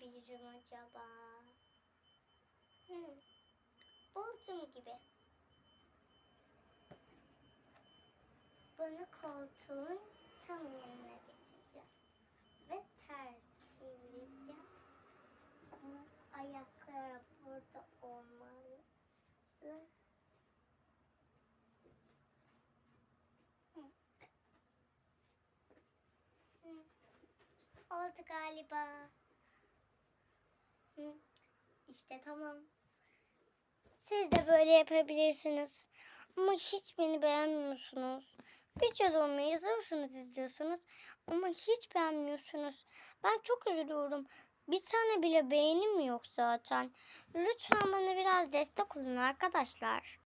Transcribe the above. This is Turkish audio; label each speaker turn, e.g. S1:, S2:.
S1: yapabilirim acaba? Hmm. Buldum gibi. Bunu koltuğun tam yerine geçeceğim. Ve ters çevireceğim. Bu ayaklar burada olmalı. Hı. Oldu galiba. İşte tamam. Siz de böyle yapabilirsiniz. Ama hiç beni beğenmiyorsunuz. Videolarımı yazıyorsunuz, izliyorsunuz. Ama hiç beğenmiyorsunuz. Ben çok üzülüyorum. Bir tane bile beğenim yok zaten. Lütfen bana biraz destek olun arkadaşlar.